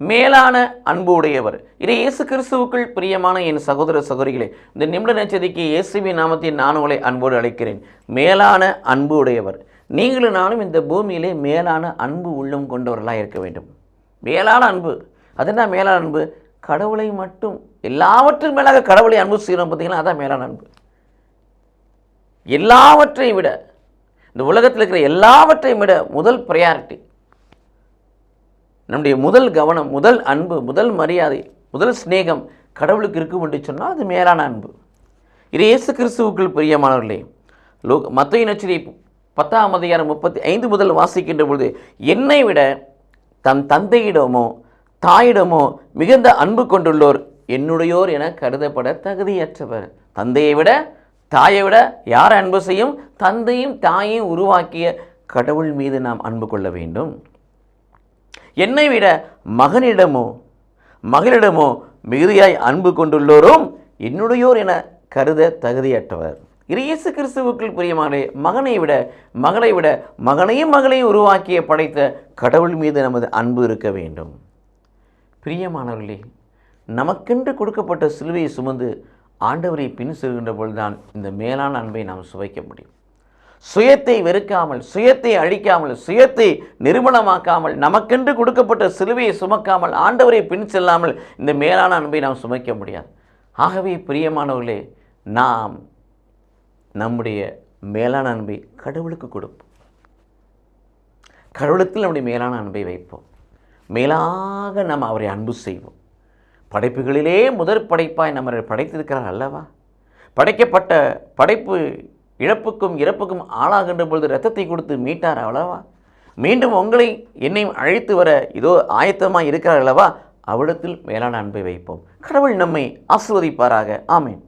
மேலான அன்பு உடையவர் இதை இயேசு கிறிஸ்துவுக்குள் பிரியமான என் சகோதர சகோதரிகளே இந்த நிமிட நச்சதிக்கு இயேசுவி நாமத்தின் நான் உங்களை அன்போடு அழைக்கிறேன். மேலான அன்பு உடையவர் நீங்களும் நானும் இந்த பூமியிலே மேலான அன்பு உள்ளம் கொண்டவர்களாக இருக்க வேண்டும். மேலான அன்பு. அது என்ன மேலான அன்பு? கடவுளை மட்டும். எல்லாவற்றும் மேலாக கடவுளை அன்பு செய்கிறோம் பார்த்தீங்கன்னா அதான் மேலான அன்பு. எல்லாவற்றையும் விட இந்த உலகத்தில் இருக்கிற எல்லாவற்றையும் விட முதல் ப்ரையாரிட்டி நம்முடைய முதல் கவனம் முதல் அன்பு முதல் மரியாதை முதல் சிநேகம் கடவுளுக்கு இருக்கும் என்று சொன்னால் அது மேலான அன்பு. இது இயேசு கிறிஸ்துவுக்குள் பிரியமானவர்களே லோ மத்திய நச்சினை பத்தாம் அதிகாரம் முப்பத்தி ஐந்து முதல் வாசிக்கின்ற பொழுது என்னை விட தன் தந்தையிடமோ தாயிடமோ மிகுந்த அன்பு கொண்டுள்ளோர் என்னுடையோர் என கருதப்பட தகுதியற்றவர். தந்தையை விட தாயை விட யார் அன்பு செய்யும்? தந்தையும் தாயையும் உருவாக்கிய கடவுள் மீது நாம் அன்பு கொள்ள வேண்டும். என்னை விட மகனிடமோ மகளிடமோ மிகுதியாய் அன்பு கொண்டுள்ளோரும் என்னுடையோர் என கருத தகுதியற்றவர். இயேசு கிறிஸ்துவுக்குள் பிரியமானே மகனை விட மகளை விட மகனையும் மகளையும் உருவாக்கிய படைத்த கடவுள் மீது நமது அன்பு இருக்க வேண்டும். பிரியமானவர்களே நமக்கென்று கொடுக்கப்பட்ட சிலுவையை சுமந்து ஆண்டவரை பின் செல்கின்ற பொழுதுதான் இந்த மேலான அன்பை நாம் சுவைக்க முடியும். சுயத்தை வெறுக்காமல் சுயத்தை அழிக்காமல் சுயத்தை நிறுவனமாக்காமல் நமக்கென்று கொடுக்கப்பட்ட சிலுவையை சுமக்காமல் ஆண்டவரை பின் செல்லாமல் இந்த மேலான அன்பை நாம் சுமைக்க முடியாது. ஆகவே பிரியமானவர்களே நாம் நம்முடைய மேலான அன்பை கடவுளுக்கு கொடுப்போம். கடவுளுக்கு நம்முடைய மேலான அன்பை வைப்போம். மேலாக நாம் அவரை அன்பு செய்வோம். படைப்புகளிலே முதற் படைப்பாய் நம்மை படைத்திருக்கிறார் அல்லவா? படைக்கப்பட்ட படைப்பு இழப்புக்கும் இறப்புக்கும் ஆளாகின்ற பொழுது ரத்தத்தை கொடுத்து மீட்டார் அவ்வளவா மீண்டும் உங்களை என்னையும் அழைத்து வர இதோ ஆயத்தமாக இருக்கிறார் அல்லவா? அவ்விடத்தில் மேலான அன்பை வைப்போம். கடவுள் நம்மை ஆசிர்வதிப்பாராக. ஆமேன்.